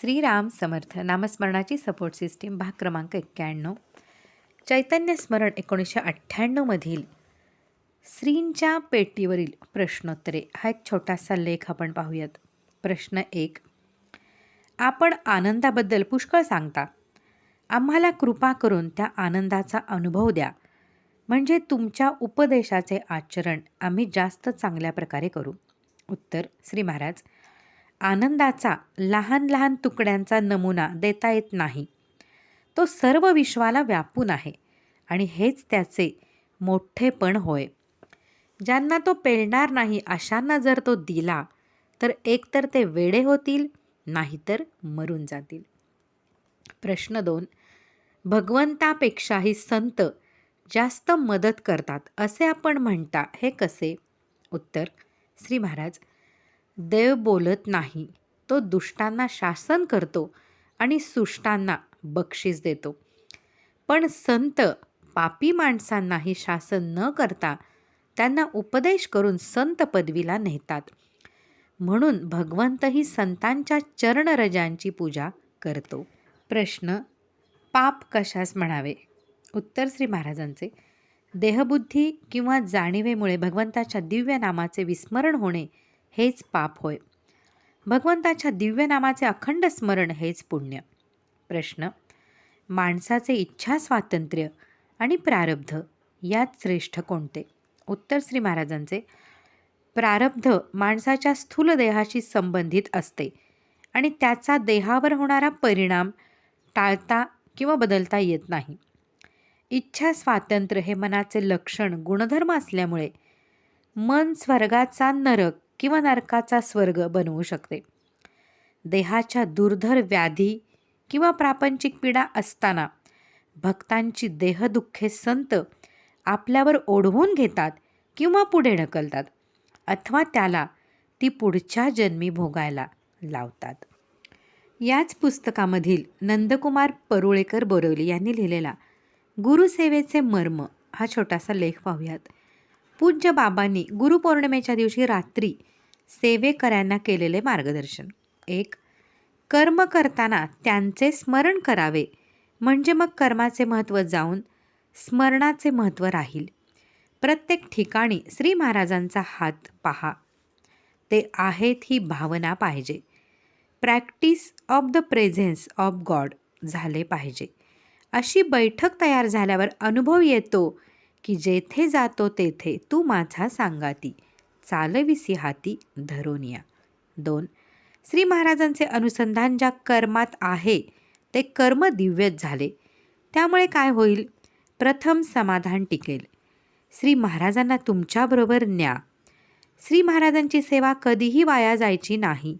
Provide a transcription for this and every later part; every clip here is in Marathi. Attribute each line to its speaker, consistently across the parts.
Speaker 1: श्रीराम समर्थ नामस्मरणाची सपोर्ट सिस्टीम भाग क्रमांक एक्क्याण्णव. चैतन्य स्मरण एकोणीसशे अठ्ठ्याण्णवमधील श्रींच्या पेटीवरील प्रश्नोत्तरे हा एक छोटासा लेख आपण पाहूयात. प्रश्न एक आपण आनंदाबद्दल पुष्कळ सांगता. आम्हाला कृपा करून त्या आनंदाचा अनुभव द्या. म्हणजे तुमच्या उपदेशाचे आचरण आम्ही जास्त चांगल्या प्रकारे करू. उत्तर श्री महाराज आनंदाचा लहान लहान तुकड्यांचा नमुना देता येत नाही. तो सर्व विश्वाला व्यापून आहे आणि हेच त्याचे मोठेपण होय. ज्यांना तो पेलणार नाही अशांना जर तो दिला तर एकतर ते वेडे होतील नाहीतर मरून जातील. प्रश्न दोन भगवंतापेक्षाही संत जास्त मदत करतात असे आपण म्हणता हे कसे? उत्तर श्री महाराज देव बोलत नाही. तो दुष्टांना शासन करतो आणि सुष्टांना बक्षीस देतो. पण संत पापी माणसांनाही शासन न करता त्यांना उपदेश करून संत पदवीला नेतात. म्हणून भगवंतही संतांच्या चरणरजांची पूजा करतो. प्रश्न पाप कशास म्हणावे? उत्तर श्री महाराजांचे. देहबुद्धी किंवा जाणीवेमुळे भगवंताच्या दिव्य नामाचे विस्मरण होणे हेच पाप होय. भगवंताच्या दिव्य नामाचे अखंड स्मरण हेच पुण्य. प्रश्न माणसाचे इच्छा स्वातंत्र्य आणि प्रारब्ध यात श्रेष्ठ कोणते? उत्तर श्री महाराजांचे प्रारब्ध माणसाच्या स्थूल देहाशी संबंधित असते आणि त्याचा देहावर होणारा परिणाम टाळता किंवा बदलता येत नाही. इच्छा स्वातंत्र्य हे मनाचे लक्षण गुणधर्म असल्यामुळे मन स्वर्गाचा नरक किंवा नरकाचा स्वर्ग बनवू शकते. देहाच्या दुर्धर व्याधी किंवा प्रापंचिक पीडा असताना भक्तांची देहदुःखे संत आपल्यावर ओढवून घेतात किंवा पुढे ढकलतात अथवा त्याला ती पुढच्या जन्मी भोगायला लावतात. याच पुस्तकामधील नंदकुमार परुळेकर बोरवली यांनी लिहिलेला गुरुसेवेचे मर्म हा छोटासा लेख पाहूयात. पूज्य बाबांनी गुरुपौर्णिमेच्या दिवशी रात्री सेवेकऱ्यांना केलेले मार्गदर्शन. एक कर्म करताना त्यांचे स्मरण करावे. म्हणजे मग कर्माचे महत्त्व जाऊन स्मरणाचे महत्त्व राहील. प्रत्येक ठिकाणी श्री महाराजांचा हात पहा. ते आहेत ही भावना पाहिजे. Practice of the presence of God झाले पाहिजे. अशी बैठक तयार झाल्यावर अनुभव येतो की जेथे जातो तेथे तू माझा सांगाती. चालविसी हाती धरून या दोन श्री महाराजांचे अनुसंधान ज्या कर्मात आहे ते कर्म दिव्यच झाले. त्यामुळे काय होईल? प्रथम समाधान टिकेल. श्री महाराजांना तुमच्याबरोबर न्या. श्री महाराजांची सेवा कधीही वाया जायची नाही.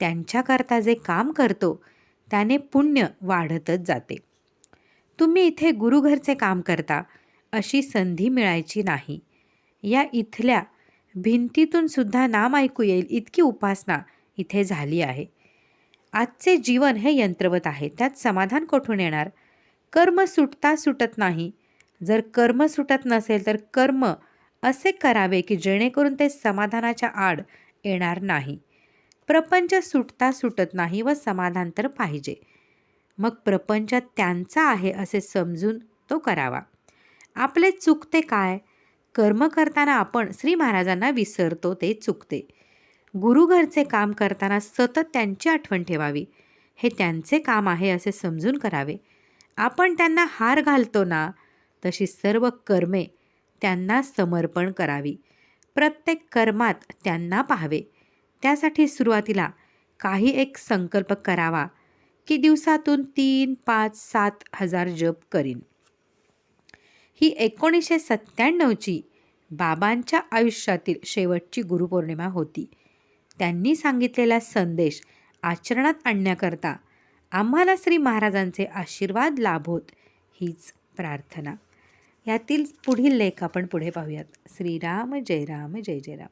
Speaker 1: त्यांच्याकरता जे काम करतो त्याने पुण्य वाढतच जाते. तुम्ही इथे गुरुघरचे काम करता. अशी संधी मिळायची नाही. या इथल्या भिंतीतून सुद्धा नाम ऐकू येईल इतकी उपासना इथे झाली आहे. आजचे जीवन हे यंत्रवत आहे. त्यात समाधान कोठून येणार? कर्म सुटता सुटत नाही. जर कर्म सुटत नसेल तर कर्म असे करावे की जेणेकरून ते समाधानाच्या आड येणार नाही. प्रपंच सुटता सुटत नाही व समाधान तर पाहिजे. मग प्रपंच त्यांचा आहे असे समजून तो करावा. आपले चुकते काय? कर्म करताना आपण श्री महाराजांना विसरतो ते चुकते. गुरुघरचे काम करताना सतत त्यांची आठवण ठेवावी. हे त्यांचे काम आहे असे समजून करावे. आपण त्यांना हार घालतो ना तशी सर्व कर्मे त्यांना समर्पण करावी. प्रत्येक कर्मात त्यांना पाहावे. त्यासाठी सुरुवातीला काही एक संकल्प करावा की दिवसातून तीन पाच सात हजार जप करीन. ही एकोणीसशे सत्त्याण्णवची बाबांच्या आयुष्यातील शेवटची गुरुपौर्णिमा होती. त्यांनी सांगितलेला संदेश आचरणात आणण्याकरता आम्हाला श्री महाराजांचे आशीर्वाद लाभोत हीच प्रार्थना. यातील पुढील लेख आपण पुढे पाहूयात. श्रीराम जय राम जय जय राम.